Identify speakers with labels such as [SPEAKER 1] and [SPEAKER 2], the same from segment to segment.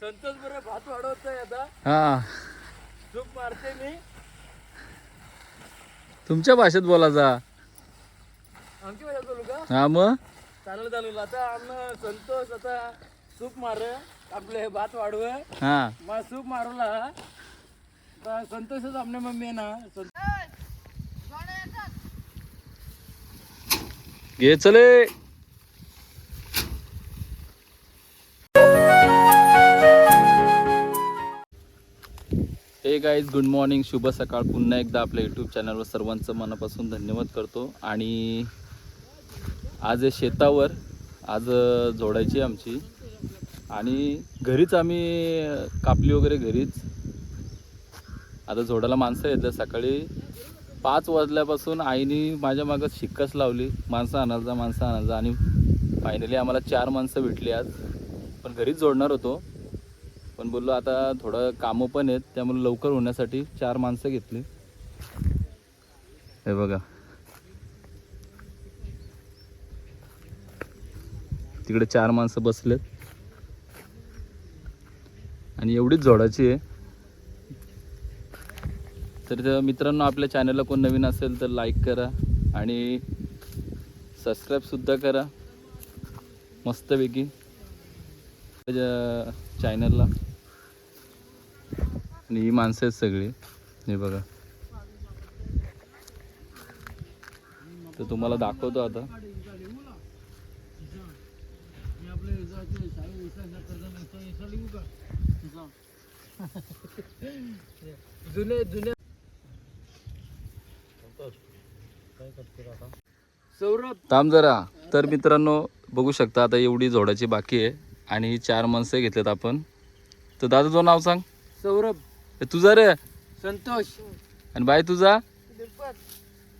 [SPEAKER 1] संतोष बरं भात वाढवतोय आता.
[SPEAKER 2] हा.
[SPEAKER 1] झोप मारते मी.
[SPEAKER 2] तुमच्या भाषेत बोलायचा
[SPEAKER 1] आमची वेळा बोलू का?
[SPEAKER 2] हा मग?
[SPEAKER 1] चालेल चालेल. आता आम्ही संतोष आता सूप मार आपले भात वाढव.
[SPEAKER 2] हा.
[SPEAKER 1] मग सूप मारूला. आता संतोषच आपल्या मम्मी आहे ना. संतोष
[SPEAKER 2] घे चले. हे गाईज गुड मॉर्निंग शुभ सकाळ. पुन्हा एकदा आपल्या यूट्यूब चॅनलवर सर्वांचं मनापासून धन्यवाद करतो. आणि आज आहे शेतावर. आज जोडायची आमची. आणि घरीच आम्ही कापली वगैरे घरीच. आता जोडायला माणसं येतात सकाळी पाच वाजल्यापासून आईने माझ्या मागं शिक्कस लावली. माणसं आणायचा माणसं आणायचा आणि फायनली आम्हाला चार माणसं भेटली आज. पण घरीच जोडणार होतो. पण बोललो आता थोडं कामं पण आहेत त्यामुळे लवकर होण्यासाठी चार माणसं घेतली. हे बघा. तिकडे चार माणसं बसलेत. आणि एवढीच जोडायची आहे. तर त्या मित्रांनो आपल्या चॅनलला कोण नवीन असेल तर लाईक करा आणि सबस्क्राईबसुद्धा करा. मस्तपैकी. चॅनलला आणि ही माणसं आहेत सगळी. हे बघा. तर तुम्हाला दाखवतो आता.
[SPEAKER 1] जुने जुने सौरभ
[SPEAKER 2] थांब जरा. तर मित्रांनो बघू शकता आता एवढी जोडायची बाकी आहे. आणि ही चार माणसं घेतलेत आपण. तर दादा तुझं नाव सांग.
[SPEAKER 1] सौरभ.
[SPEAKER 2] ए, तुझा रे.
[SPEAKER 1] संतोष.
[SPEAKER 2] आणि बाय तुझा?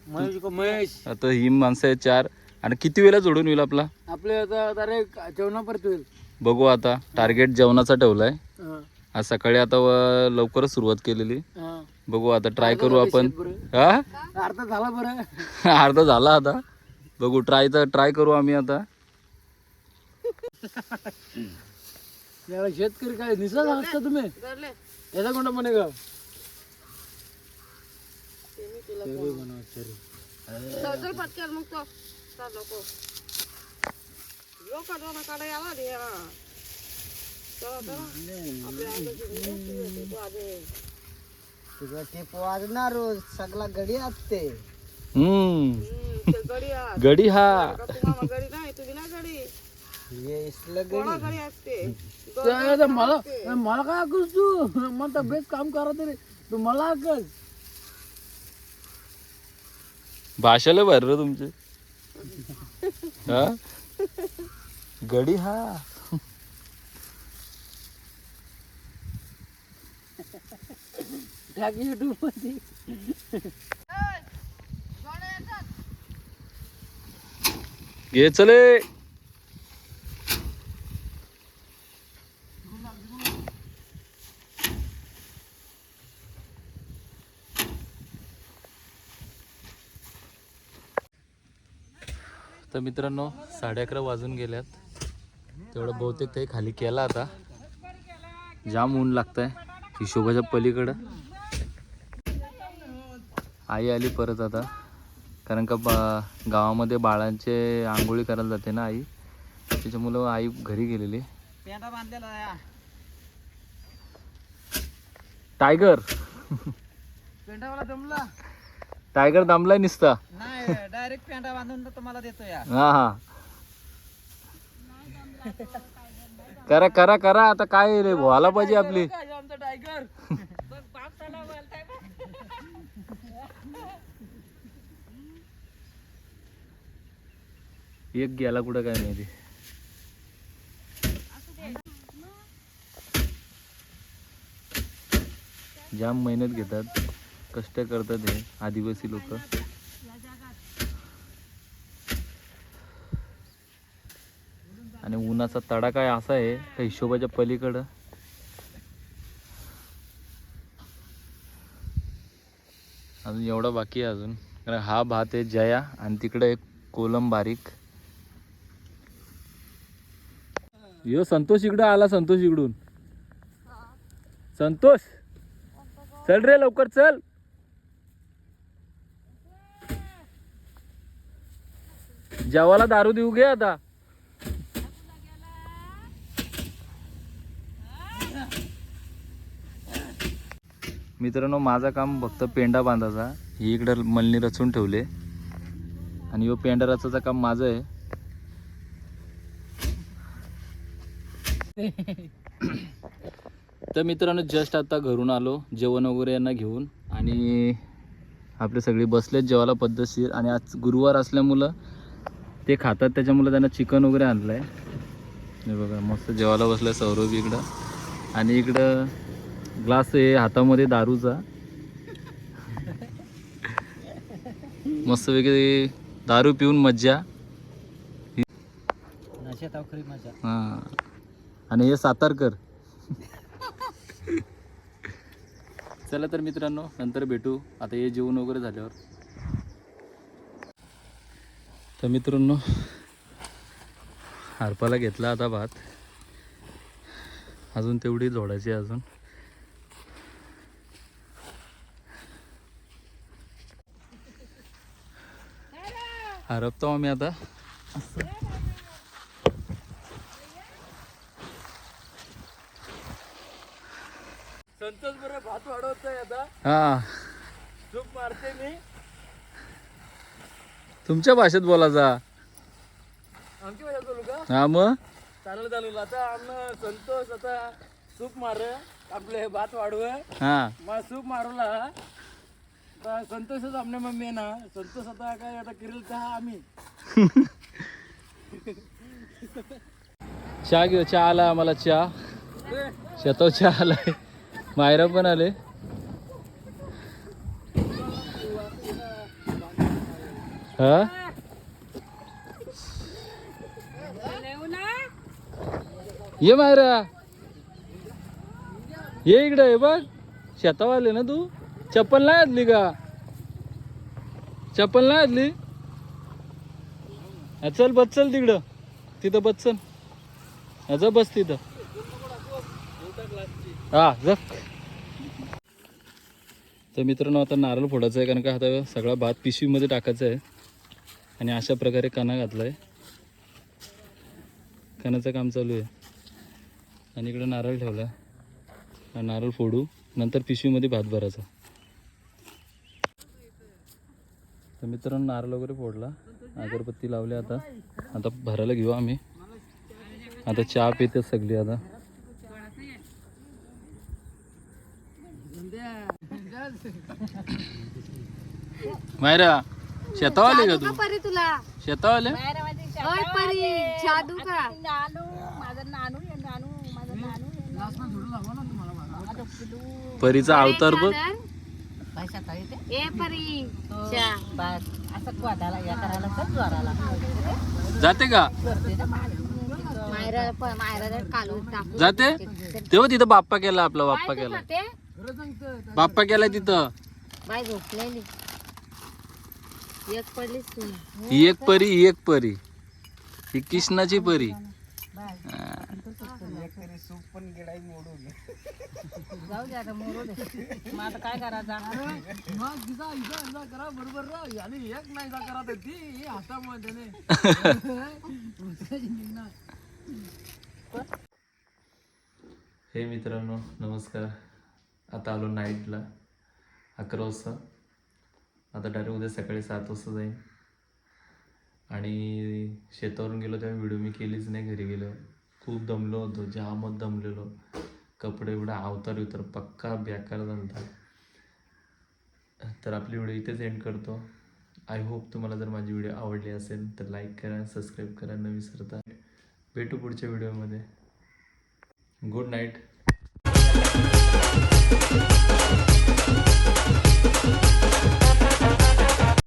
[SPEAKER 1] महेश महेश.
[SPEAKER 2] आता ही माणसं आहेत चार. आणि किती वेळा जोडून होईल आपला?
[SPEAKER 1] आपले आता जेवणा परत
[SPEAKER 2] बघू आता. टार्गेट जेवणाचा ठेवलाय.
[SPEAKER 1] होईल
[SPEAKER 2] आज सकाळी आता व- लवकरच सुरुवात केलेली.
[SPEAKER 1] हा.
[SPEAKER 2] बघू आता ट्राय करू आपण. हा?
[SPEAKER 1] अर्धा झाला बरं.
[SPEAKER 2] अर्धा झाला आता. बघू ट्राय तर ट्राय करू आम्ही आता.
[SPEAKER 1] याला शेतकरी काय निसा असता तुम्ही? याचा कोणता म्हणे ग
[SPEAKER 3] चल पटकन मग तो. चाल नको. लोक.
[SPEAKER 4] तुझं टेप वाजणार रोज सगळा गडी असते
[SPEAKER 2] हम्म.
[SPEAKER 3] गडी
[SPEAKER 2] हा.
[SPEAKER 3] गडी नाही तुझी नाही गडी. असते?
[SPEAKER 1] मला मला काय अकस तू? मला बेस काम करा तरी. तू मला अकस
[SPEAKER 2] भाषाला भर रे तुमचे. हा? गडी हा.
[SPEAKER 1] टाक युट्यूबमध्ये.
[SPEAKER 2] घे चले तर मित्रांनो साडे अकरा वाजून गेल्यात. तेवढं बहुतेक काही खाली केला आता. जाम ऊन लागतंय हिशोबाच्या पलीकडं. आई आली परत आता. कारण का बा गावामध्ये बाळांचे आंघोळी करायला जाते ना आई. त्याच्यामुळं आई घरी गेलेली. टायगर!
[SPEAKER 1] पेंटावाला जमला.
[SPEAKER 2] टायगर दामलाय निसता.
[SPEAKER 4] नाही डायरेक्ट पेंडा बांधून तुम्हाला देतो या
[SPEAKER 2] हा हा. करा करा करा. आता काय रे व्हायला पाहिजे आपली.
[SPEAKER 1] टायगर
[SPEAKER 2] एक गेला कुठं काय माहिती. जाम मेहनत घेतात. कष्ट करतात हे आदिवासी लोक. आणि उन्हाचा तडा काय असा आहे का हिशोबाच्या पलीकडं. अजून एवढा बाकी आहे अजून. कारण हा भात आहे जया आणि तिकडे एक कोलम बारीक. यो संतोष इकडं आला संतोष इकडून. संतोष चल रे लवकर चल. जेवाला दारू देऊ घे आता. मित्रांनो माझा काम फक्त पेंडा बांधायचा. ही इकडं मलनी रचून ठेवले. आणि यो पेंडा रचायचं काम माझं आहे. तर मित्रांनो जस्ट आता घरून आलो जेवण वगैरे यांना घेऊन. आणि आपले सगळे बसलेत जेवायला पद्धतशीर. आणि आज गुरुवार असल्यामुळं ते खातात त्याच्यामुळं त्यांना चिकन वगैरे आणलं आहे हे बघा मस्त जेवायला बसलं आहे सौरभ इकडं. आणि इकडं ग्लास आहे हातामध्ये दारूचा. मस्त वेगळी दारू पिऊन मज्जा. हां. आणि हे सातारकर. चला तर मित्रांनो नंतर भेटू. आता हे जेवण वगैरे झाल्यावर. तर मित्रांनो हारपाला घेतला आता भात. अजून तेवढी जोडायची अजून. हरपतो आम्ही आता.
[SPEAKER 1] संतोष बरं भात वाढवतोय आता.
[SPEAKER 2] हा.
[SPEAKER 1] चूक मारते मी.
[SPEAKER 2] तुमच्या भाषेत बोलायचा
[SPEAKER 1] आमची वजा करू का?
[SPEAKER 2] हा मग?
[SPEAKER 1] चालेल चालेल. आता आम्ही संतोष आता सूप मार आपले भात वाढव.
[SPEAKER 2] हा.
[SPEAKER 1] मग सूप मारूला. संतोषच आपल्या मम्मी आहे ना. संतोष आता काय आता किरील चहा आम्ही?
[SPEAKER 2] चहा घेऊ चहा आला आम्हाला चहा. शेताव चहा आलाय. मायरा पण आले. हा? ये मायरा. ये इकडे ये बघ. शेतावर आले ना तू? चप्पल नाही आदली का? चप्पल नाही आदली चल बस चल तिकडं. तिथं बस चल. हा, जा बस तिथं. हा जर तर मित्रांनो आता नारळ फोडायचं आहे कारण का आता सगळा भात पिशवीमध्ये टाकायचा आहे. आणि अशा प्रकारे कणा घातला आहे कणाचं काम चालू आहे. आणि इकडं नारळ ठेवला. हा नारळ फोडू. नंतर पिशवीमध्ये भात भरायचा. तर मित्रांनो नारळ वगैरे फोडला. अगरबत्ती लावली आता. आता भरायला घेऊ आम्ही. आता चहा पिते सगळी आता. मायरा. शेतावर आले का तू?
[SPEAKER 5] परी तुला?
[SPEAKER 2] शेतावर आले?
[SPEAKER 5] ओय परी जादू का?
[SPEAKER 2] परीचा अवतार बघ.
[SPEAKER 5] ए परी चा
[SPEAKER 2] जाते का?
[SPEAKER 5] मायरा मायरा कालू टाकू.
[SPEAKER 2] जाते? तेव्हा तिथं बाप्पा केला आपला बाप्पा केला. बाप्पा केलाय तिथं.
[SPEAKER 5] बाय झोपलेली. एक तू.
[SPEAKER 2] ही एक परी ही एक परी. ही कृष्णाची परी.
[SPEAKER 3] जाऊ द्या आता मोरू दे मग आता काय करायचं
[SPEAKER 1] मग तिचा हिचा हिचा करा बरोबर र आणि एक नाही जा करा तर ती ही हातामध्ये त्याने
[SPEAKER 2] हे मित्रांनो नमस्कार. आता आलो नाईटला अकरा वाजता. आता डायरेक्ट उद्या सकाळी सात वाजता जाईन. आणि शेतावरून गेलो तेव्हा व्हिडिओ मी केलीच नाही घरी गेलो. खूप दमलो होतो जामच दमलेलो. कपडे एवढा अवतार विवतार पक्का बेकार झाला तर आपली व्हिडिओ इथेच एंड करतो. आय होप तुम्हाला जर माझी व्हिडिओ आवडली असेल तर लाईक करा सबस्क्राईब करा न विसरता. भेटू पुढच्या व्हिडिओमध्ये. Good night